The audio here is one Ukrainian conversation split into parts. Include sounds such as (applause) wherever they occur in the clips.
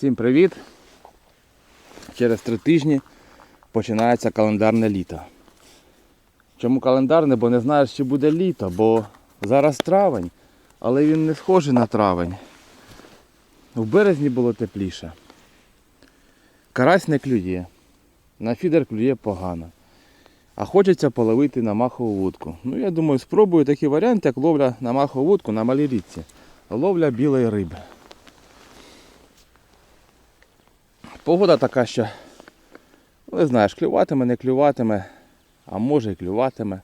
Всім привіт! Через три тижні починається календарне літо. Чому календарне? Бо не знаєш, чи буде літо, бо зараз травень, але він не схожий на травень. В березні було тепліше. Карась не клює. На фідер клює погано. А хочеться половити на махову вудку. Ну, я думаю, спробую такий варіант, як ловля на махову вудку на малій річці. Ловля білої риби. Погода така, що ну, не знаєш, клюватиме, не клюватиме, а може і клюватиме.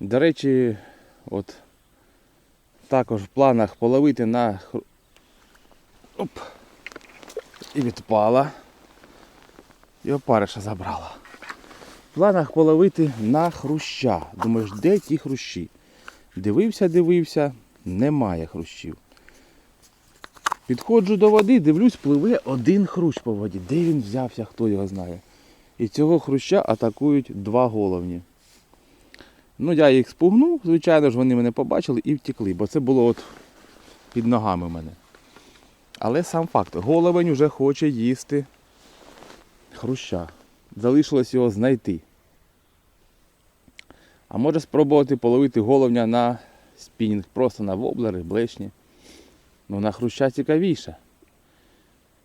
До речі, от також в планах половити на Оп. І відпала. І опариша забрала. В планах половити на хруща. Думаєш, де ті хрущі? Дивився, дивився, немає хрущів. Підходжу до води, дивлюсь, пливе один хрущ по воді. Де він взявся, хто його знає. І цього хруща атакують два головні. Ну, я їх спугнув, звичайно ж, вони мене побачили і втекли, бо це було от під ногами в мене. Але сам факт, головень вже хоче їсти хруща. Залишилось його знайти. А може спробувати половити головня на спінінг, просто на воблери, блешні. Ну, на хруща цікавіше.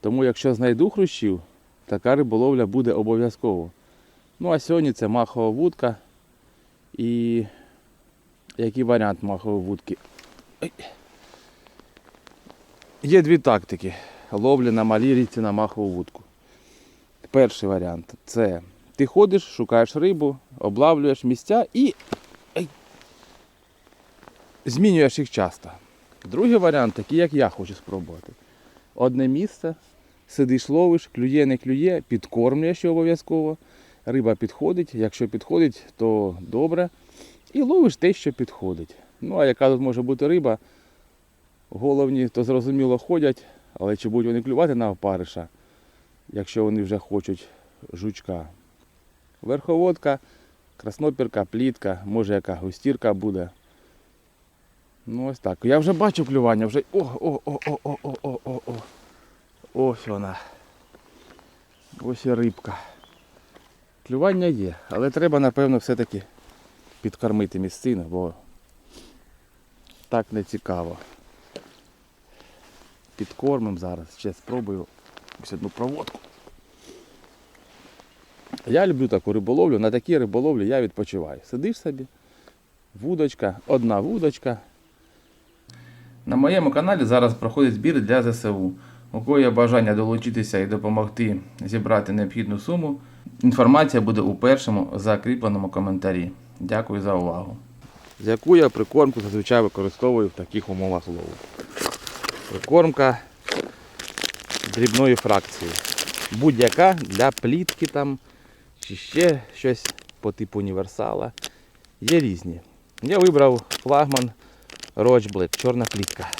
Тому якщо знайду хрущів, така риболовля буде обов'язково. Ну а сьогодні це махова вудка. І який варіант махової вудки? Є дві тактики ловлі на малій річці на махову вудку. Перший варіант це ти ходиш, шукаєш рибу, облавлюєш місця і змінюєш їх часто. Другий варіант, такий, як я хочу спробувати. Одне місце, сидиш, ловиш, клює, не клює, підкормлюєш обов'язково. Риба підходить, якщо підходить, то добре. І ловиш те, що підходить. Ну, а яка тут може бути риба? Головні, то зрозуміло ходять, але чи будуть вони клювати на опариша, якщо вони вже хочуть жучка. Верховодка, краснопірка, плітка, може яка густірка буде. Ну ось так. Я вже бачу клювання, вже... о-о-о-о-о-о-о-о-о. Ось вона. Ось і рибка. Клювання є, але треба, напевно, все-таки підкормити місцину, бо так не цікаво. Підкормимо зараз, ще спробую ось одну проводку. Я люблю таку риболовлю, на такій риболовлі я відпочиваю. Сидиш собі, вудочка, одна вудочка. На моєму каналі зараз проходить збір для ЗСУ. У кого є бажання долучитися і допомогти зібрати необхідну суму, інформація буде у першому закріпленому коментарі. Дякую за увагу. Яку я прикормку зазвичай використовую в таких умовах лову. Прикормка дрібної фракції. Будь-яка для плітки там чи ще щось по типу універсала. Є різні. Я вибрав флагман Black, чорна плітка.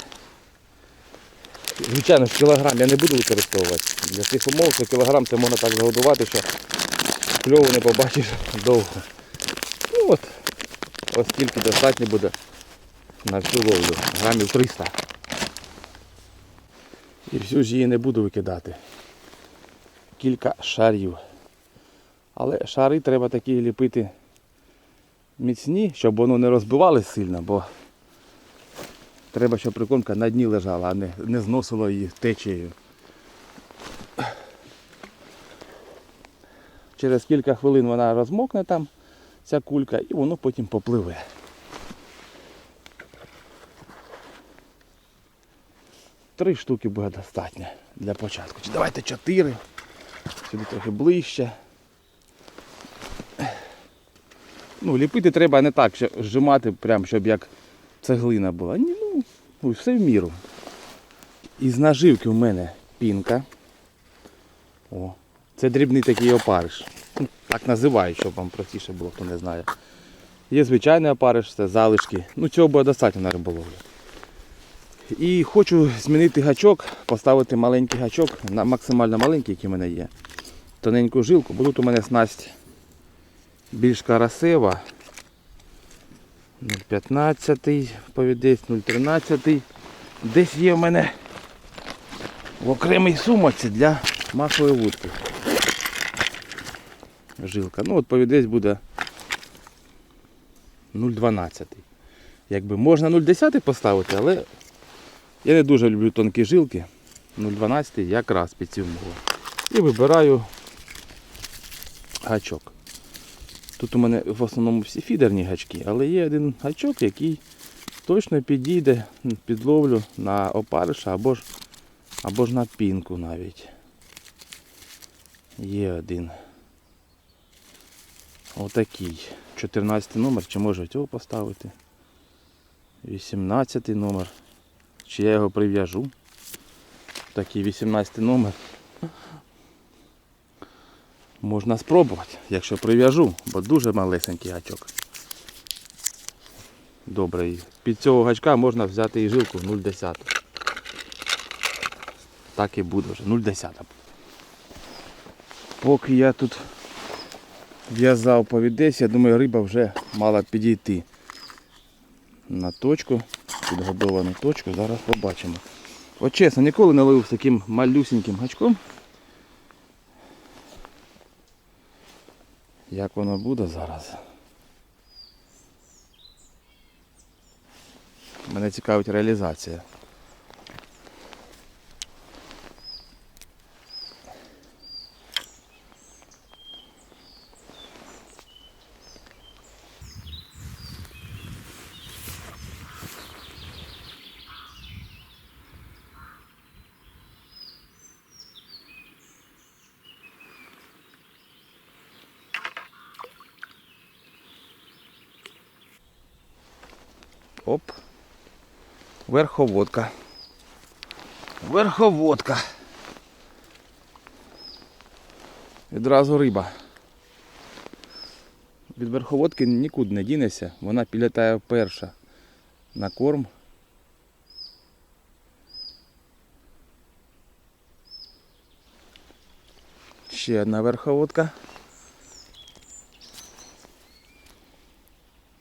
Звичайно, ж кілограм я не буду використовувати. Для цих умов, що кілограм це можна так загодувати, що кльову не побачиш довго. Ну от, оскільки достатньо буде на всю ловлю. Грамів 300. І всю ж її не буду викидати. Кілька шарів. Але шари треба такі ліпити міцні, щоб воно не розбивалось сильно, бо треба, щоб прикормка на дні лежала, а не, не зносило її течією. Через кілька хвилин вона розмокне там, ця кулька, і воно потім попливе. Три штуки буде достатньо для початку. Чи давайте чотири. Сюди трохи ближче. Ну, ліпити треба не так, що зжимати, прям, щоб як цеглина була. Ні, ну, все в міру. Із наживки в мене пінка. О, це дрібний такий опариш. Ну, Так називають, щоб вам простіше було, хто не знає. Є звичайний опариш, це залишки. Ну цього буде достатньо на риболовлю. І хочу змінити гачок, поставити маленький гачок, максимально маленький, який в мене є. Тоненьку жилку, бо тут у мене снасть більш карасева. 0,15 повідець, 0,13. Десь є в мене в окремій сумочці для макової вудки. Жилка. Ну от повідець буде 0,12. Якби можна 0,10 поставити, але я не дуже люблю тонкі жилки. 0,12 якраз під цю умову. І вибираю гачок. Тут у мене в основному всі фідерні гачки, але є один гачок, який точно підійде під ловлю на опариша або ж, або ж на пінку навіть. Є один. Отакий. 14 номер, чи може цього поставити? 18 номер. Чи я його прив'яжу? Такий 18 номер. Можна спробувати, якщо прив'яжу, бо дуже малесенький гачок. Добре, під цього гачка можна взяти і жилку 0,10. Так і буде вже, 0,10. Поки я тут в'язав повідець, я думаю, риба вже мала підійти на точку, підгодовану точку, зараз побачимо. От чесно, ніколи не ловив з таким малюсеньким гачком. Як воно буде зараз? Мене цікавить реалізація. Оп. Верховодка. Верховодка. Відразу риба. Від верховодки нікуди не дінеся, вона підлітає перша на корм. Ще одна верховодка.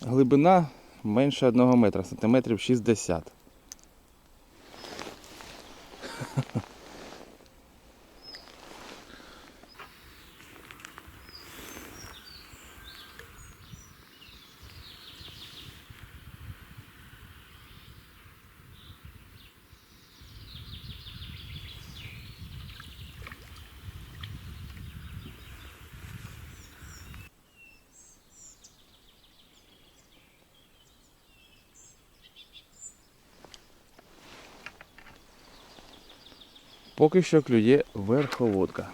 Глибина менше 1 метра, сантиметрів 60. Поки що клює верховодка.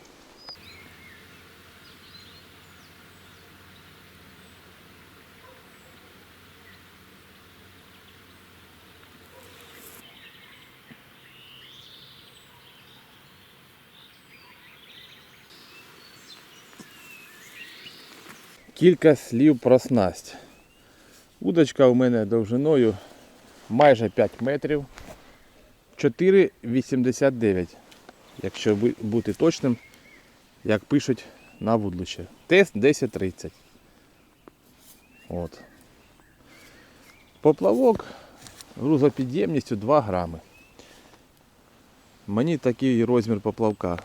Кілька слів про снасть. Удочка у мене довжиною майже 5 метрів. 4,89, якщо бути точним, як пишуть на вудлище. Тест 10.30. От. Поплавок грузопідємністю 2 грами. Мені такий розмір поплавка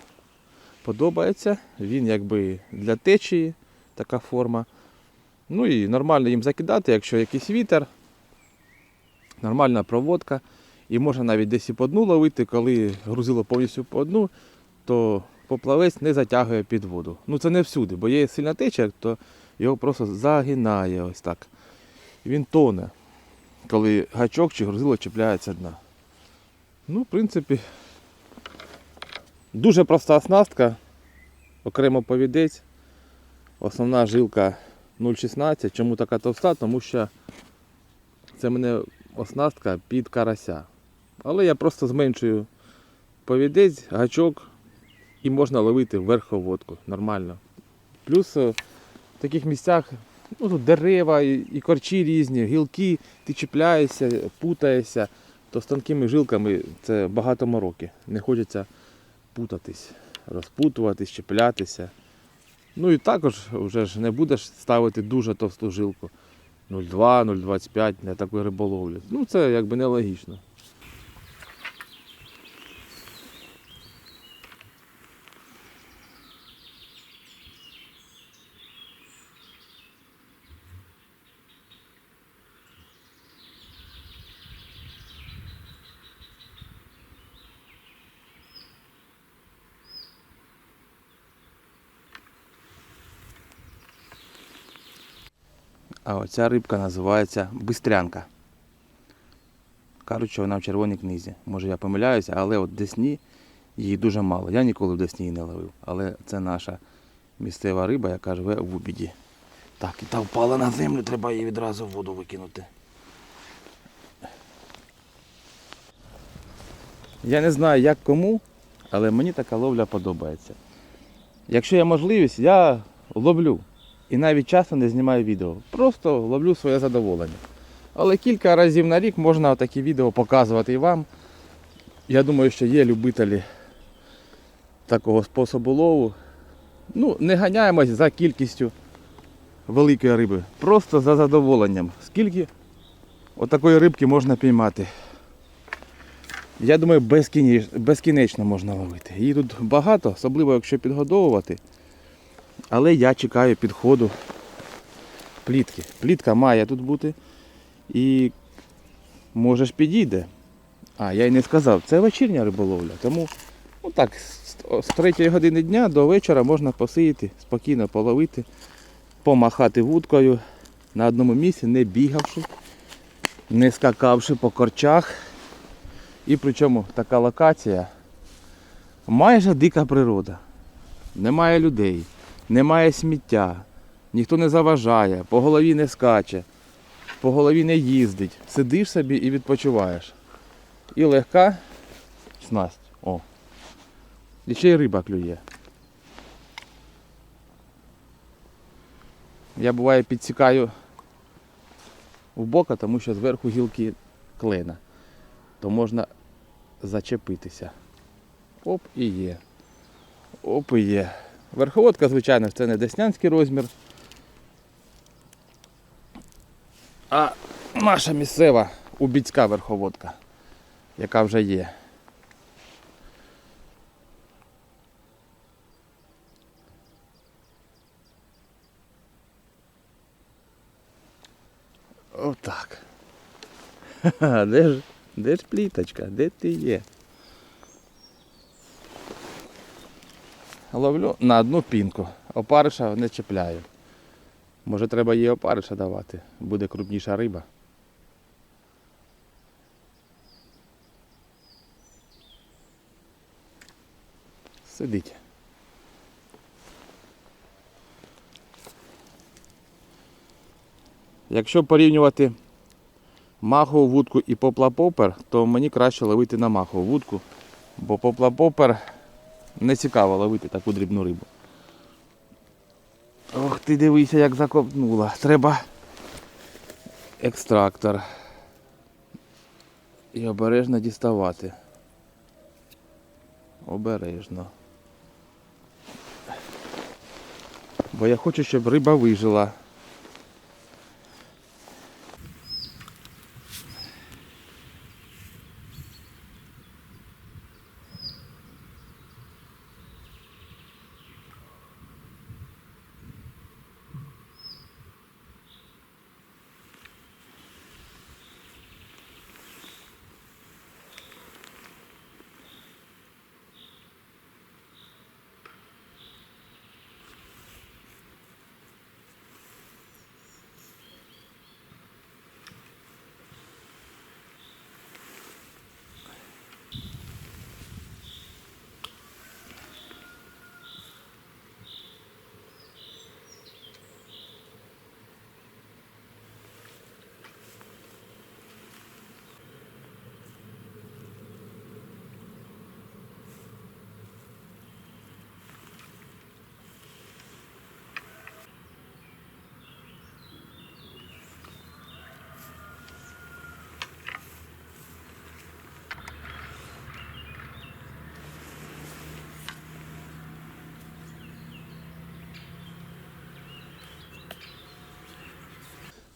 подобається. Він якби для течії така форма. Ну і нормально їм закидати, якщо якийсь вітер, нормальна проводка. І можна навіть десь і по дну ловити, коли грузило повністю по дну, то поплавець не затягує під воду. Ну це не всюди, бо є сильна течія, то його просто загинає ось так. Він тоне, коли гачок чи грузило чіпляється дна. Ну, в принципі, дуже проста оснастка, окремо повідець. Основна жилка 0,16. Чому така товста? Тому що це мене оснастка під карася. Але я просто зменшую повідець, гачок і можна ловити верховодку нормально. Плюс е, в таких місцях ну, тут дерева і, корчі різні, гілки, ти чіпляєшся, путаєшся, то з тонкими жилками це багато мороки. Не хочеться путатись, розпутуватись, чіплятися. Ну і також вже ж не будеш ставити дуже товсту жилку. 0,2, 0,25 для такої риболовлі. Ну це якби нелогічно. А оця рибка називається бистрянка. Кажуть, що вона в червоній книзі. Може я помиляюся, але от Десні її дуже мало. Я ніколи в Десні її не ловив. Але це наша місцева риба, яка живе в Убіді. Так, і та впала на землю, треба її відразу в воду викинути. Я не знаю, як кому, але мені така ловля подобається. Якщо є можливість, я ловлю. І навіть часто не знімаю відео. Просто ловлю своє задоволення. Але кілька разів на рік можна такі відео показувати і вам. Я думаю, що є любителі такого способу лову. Ну, не ганяємось за кількістю великої риби. Просто за задоволенням. Скільки отакої рибки можна піймати? Я думаю, безкінечно, безкінечно можна ловити. Її тут багато, особливо якщо підгодовувати. Але я чекаю підходу плітки. Плітка має тут бути. І може ж підійде. А, я й не сказав, це вечірня риболовля. Тому ну так, з, з 3 години дня до вечора можна посидіти, спокійно половити, помахати вудкою на одному місці, не бігавши, не скакавши по корчах. І причому така локація майже дика природа. Немає людей, немає сміття, ніхто не заважає, по голові не скаче, по голові не їздить. Сидиш собі і відпочиваєш. І легка снасть. О. І ще й риба клює. Я буває підсікаю в бока, тому що зверху гілки клена. То можна зачепитися. Оп і є. Оп і є. Верховодка, звичайно, це не деснянський розмір. А наша місцева убіцька верховодка, яка вже є. Отак. (laughs) Де ж, де ж пліточка? Де ти є? Ловлю на одну пінку. Опариша не чіпляю. Може треба їй опариша давати, буде крупніша риба. Сидить. Якщо порівнювати махову вудку і поплапопер, то мені краще ловити на махову вудку, бо поплапопер не цікаво ловити таку дрібну рибу. Ох ти дивися, як закопнула. Треба екстрактор. І обережно діставати. Обережно. Бо я хочу, щоб риба вижила.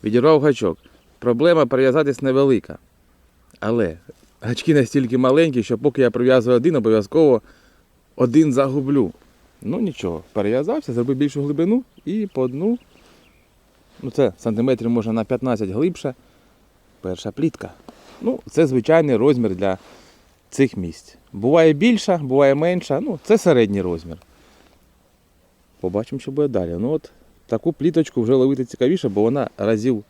Відірвав гачок. Проблема прив'язатись невелика. Але гачки настільки маленькі, що поки я прив'язую один, обов'язково один загублю. Ну нічого, перев'язався, зробив більшу глибину і по дну. Ну це сантиметрів може на 15 глибше. Перша плітка. Ну, це звичайний розмір для цих місць. Буває більша, буває менша, ну це середній розмір. Побачимо, що буде далі. Ну от таку пліточку вже ловити цікавіше, бо вона разів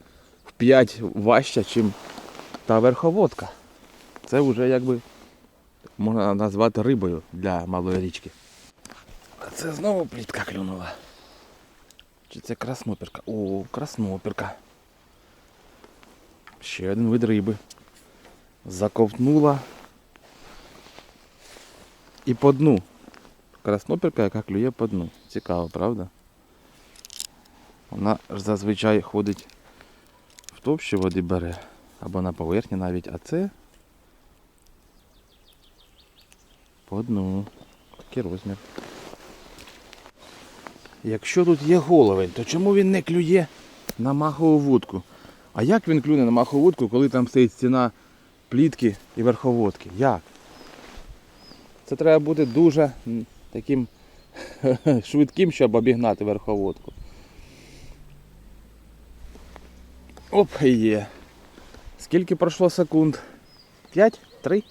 в 5 важча, ніж та верховодка. Це вже якби можна назвати рибою для малої річки. А це знову плітка клюнула. Чи це краснопірка? О, краснопірка. Ще один вид риби. Заковтнула. І по дну. Краснопірка, яка клює по дну. Цікаво, правда? Вона ж зазвичай ходить в товщі води бере. Або на поверхні навіть, а це по дну. Такий розмір. Якщо тут є головень, то чому він не клює на махову вудку? А як він клюне на махову вудку, коли там стоїть стіна плітки і верховодки? Як? Це треба бути дуже таким (laughs) швидким, щоб обігнати верховодку. Оп, і є. Скільки пройшло секунд? П'ять? Три?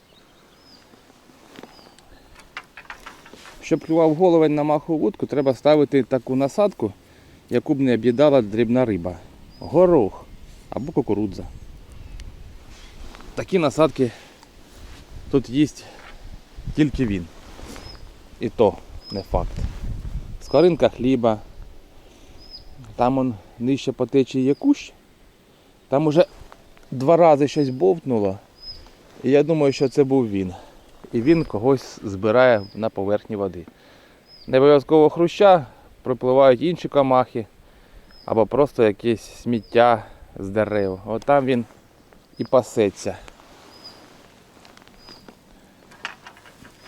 Щоб клював головень на махову вудку, треба ставити таку насадку, яку б не об'їдала дрібна риба. Горох або кукурудза. Такі насадки тут їсть тільки він. І то не факт. Скоринка хліба. Там он нижче по течії є кущ. Там уже два рази щось бовтнуло. І я думаю, що це був він. І він когось збирає на поверхні води. Не обов'язково хруща, припливають інші камахи або просто якесь сміття з дерев. От там він і пасеться.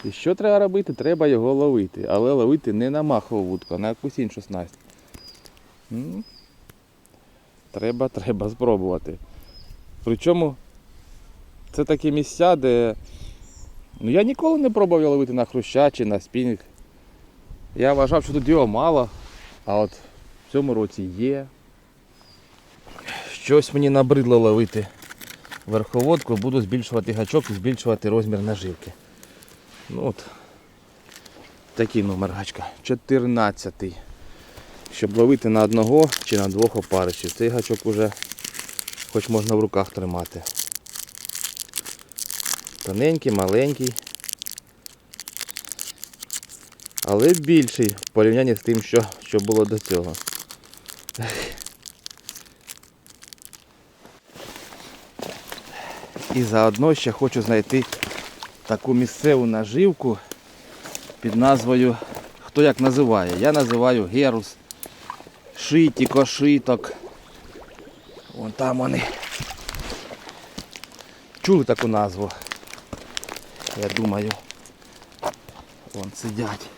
І що треба робити? Треба його ловити. Але ловити не на махову вудку, а на якусь іншу снасть. Треба, (laughs) треба спробувати. Причому це такі місця, де ну, я ніколи не пробував ловити на хруща чи на спінінг. Я вважав, що тут його мало, а от в цьому році є. Щось мені набридло ловити верховодку, буду збільшувати гачок і збільшувати розмір наживки. Ну от, такий номер гачка. 14. Щоб ловити на одного чи на двох опаришів. Цей гачок уже хоч можна в руках тримати. Тоненький, маленький. Але більший в порівнянні з тим, що, що було до цього. І заодно ще хочу знайти таку місцеву наживку під назвою, хто як називає. Я називаю герус, шиті, кошиток. Вон там вони. Чули таку назву? Я думаю. Вон сидять.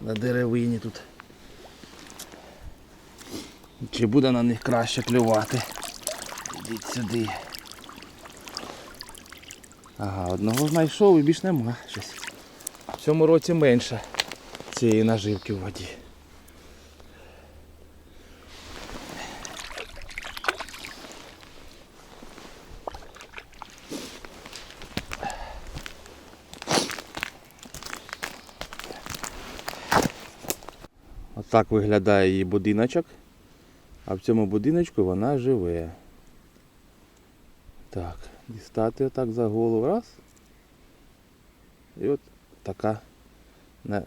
На деревині тут. Чи буде на них краще клювати? Ідіть сюди. Ага, одного знайшов і більш нема щось. В цьому році менше цієї наживки в воді. Отак виглядає її будиночок. А в цьому будиночку вона живе. Так, дістати отак за голову раз. І от така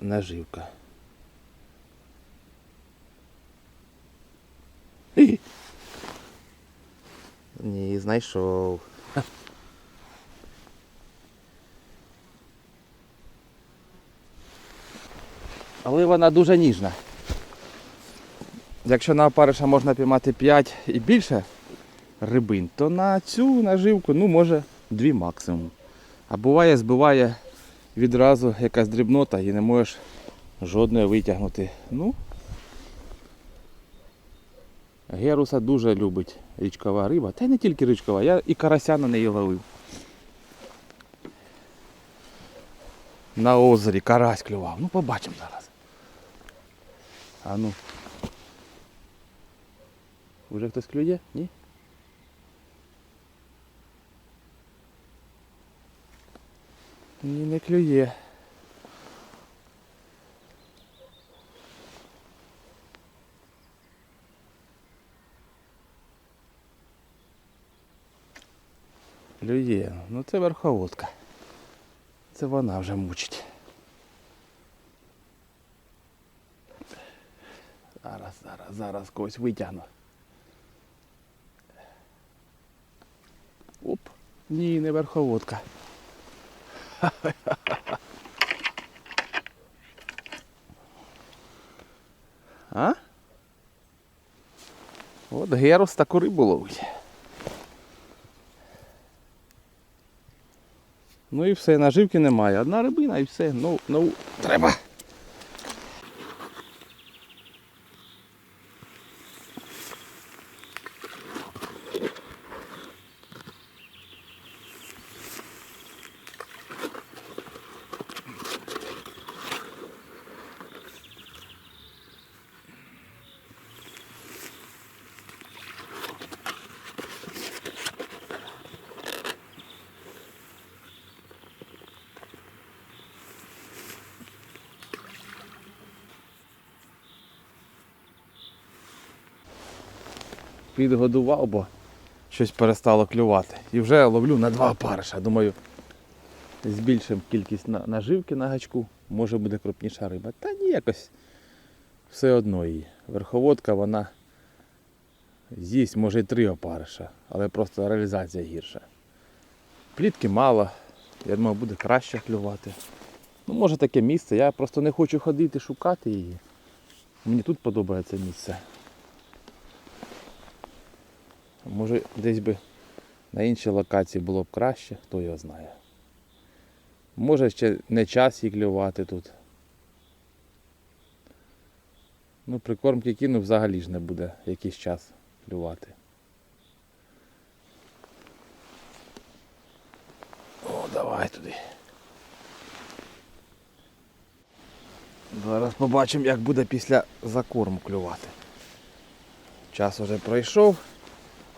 наживка. І. (laughs) Ні, знайшов. Але вона дуже ніжна. Якщо на опариша можна піймати 5 і більше рибин, то на цю наживку, ну може, дві максимум. А буває, збиває відразу якась дрібнота і не можеш жодної витягнути. Ну, Геруса дуже любить річкова риба, та й не тільки річкова, я і карася на неї ловив. На озері карась клював. Ну побачимо зараз. А ну. Уже хтось клює? Ні? Ні, не клює. Клює, ну це верховодка. Це вона вже мучить. Зараз, зараз, зараз когось витягну. Оп. Ні, не верховодка. А? От Герус таку рибу ловить. Ну і все, наживки немає. Одна рибина і все. Ну, ну, треба. Підгодував, бо щось перестало клювати. І вже ловлю на два опариша. Думаю, збільшимо кількість наживки на гачку, може буде крупніша риба. Та ні, якось все одно її. Верховодка вона з'їсть може і три опариша, але просто реалізація гірша. Плітки мало, я думаю, буде краще клювати. Ну, може таке місце, я просто не хочу ходити шукати її. Мені тут подобається місце. Може десь би на іншій локації було б краще, хто його знає. Може ще не час їй клювати тут. Ну, прикормки кину взагалі ж не буде якийсь час клювати. О, давай туди. Зараз побачимо, як буде після закорму клювати. Час уже пройшов.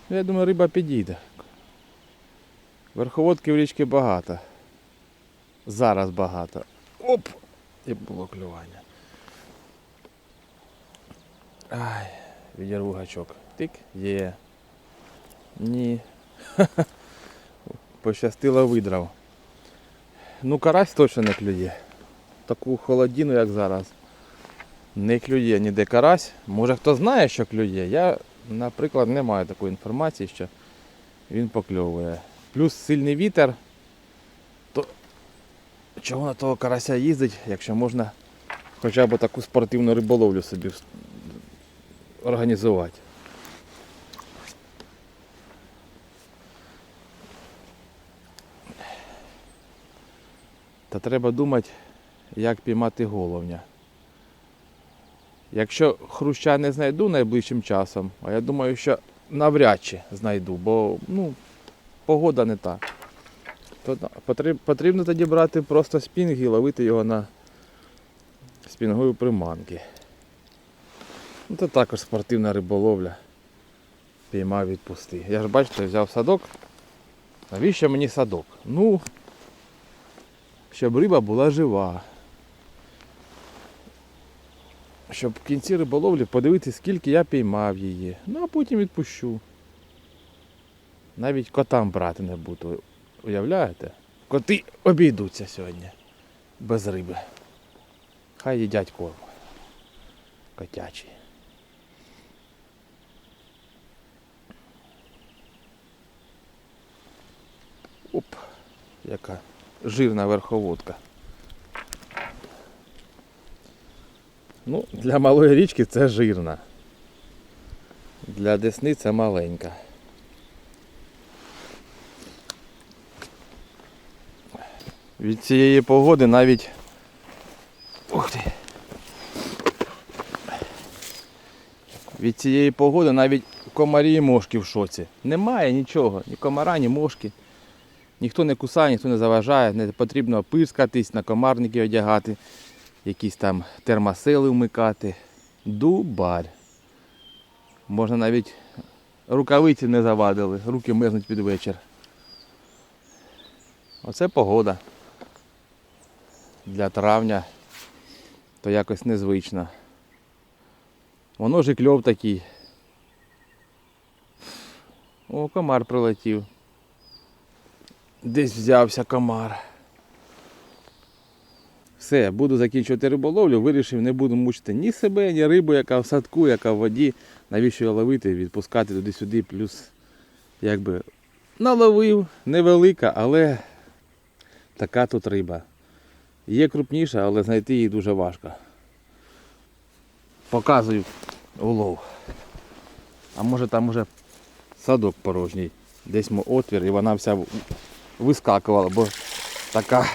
Ну, Я думаю, риба підійде. Верховодки в річці багато. Зараз багато. Оп! І було клювання. Ай, відірву гачок. Тик, є. Ні. (laughs) Пощастило видрав. Ну, карась точно не клює. Таку холодину, як зараз. Не клює ніде карась. Може хто знає, що клює. Я, наприклад, не маю такої інформації, що він покльовує. Плюс сильний вітер. То чого на того карася їздить, якщо можна хоча б таку спортивну риболовлю собі організувати. Та треба думати, як піймати головня. Якщо хруща не знайду найближчим часом, а я думаю, що навряд чи знайду, бо ну, погода не та. То потрібно тоді брати просто спінг і ловити його на спінгові приманки. Ну, це також спортивна риболовля. Піймав відпусти. Я ж бачите, взяв садок. Навіщо мені садок? Ну, щоб риба була жива. Щоб в кінці риболовлі подивитися, скільки я піймав її. Ну а потім відпущу. Навіть котам брати не буду. Уявляєте? Коти обійдуться сьогодні. Без риби. Хай їдять корм. Котячий. Оп, яка жирна верховодка. Ну, для малої річки це жирна. Для десни це маленька. Від цієї погоди навіть. Ух ти. Від цієї погоди навіть комарі і мошки в шоці. Немає нічого, ні комара, ні мошки. Ніхто не кусає, ніхто не заважає, не потрібно пирскатись, на комарники одягати, якісь там термосили вмикати. Дубар. Можна навіть рукавиці не завадили, руки мерзнуть під вечір. Оце погода. Для травня то якось незвично. Воно ж і кльов такий. О, комар прилетів. десь взявся комар. Все, буду закінчувати риболовлю, вирішив, не буду мучити ні себе, ні рибу, яка в садку, яка в воді. Навіщо її ловити, відпускати туди-сюди, плюс якби наловив, невелика, але така тут риба. Є крупніша, але знайти її дуже важко. Показую улов. А може там уже садок порожній. Десь мо отвір і вона вся вискакувала, бо така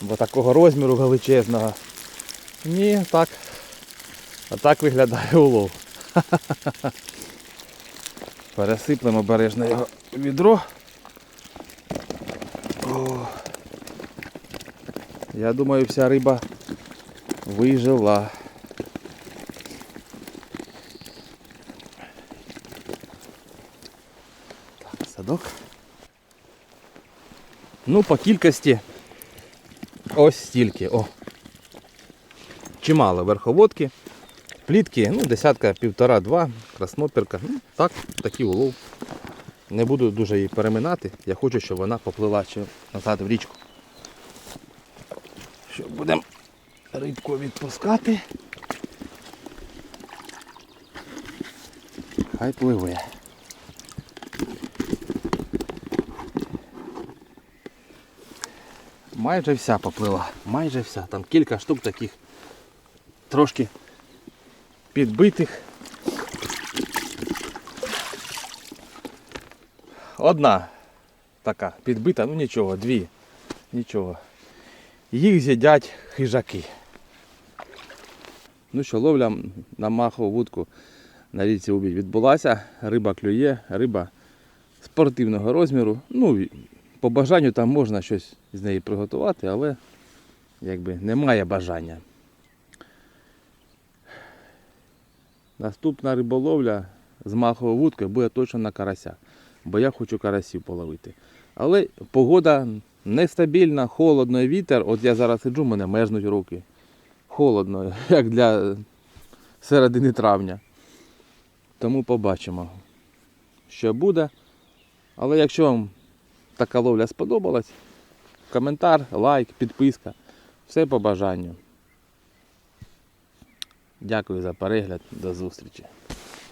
бо такого розміру величезного. Ні, так. А так виглядає улов. (laughs) Пересиплемо обережно його відро. О. Я думаю, вся риба вижила. Так, садок. Ну, по кількості ось стільки. О. Чимало верховодки. Плітки, ну, десятка, півтора-два, краснопірка. Ну, так, такий улов. Не буду дуже її переминати. Я хочу, щоб вона поплила ще назад в річку. Що будемо рибку відпускати. Хай пливе. Майже вся поплила, майже вся. Там кілька штук таких трошки підбитих. Одна така підбита, ну нічого, дві. Нічого. Їх з'їдять хижаки. Ну що, ловля на махову вудку на річці Убідь відбулася. Риба клює, риба спортивного розміру. Ну, по бажанню там можна щось з неї приготувати, але якби немає бажання. Наступна риболовля з маховою вудкою буде точно на карася, бо я хочу карасів половити. Але погода нестабільна, холодно, вітер. От я зараз сиджу, мене мерзнуть руки. Холодно, (laughs) як для середини травня. Тому побачимо, що буде. Але якщо вам така ловля сподобалась, коментар, лайк, підписка. Все по бажанню. Дякую за перегляд. До зустрічі.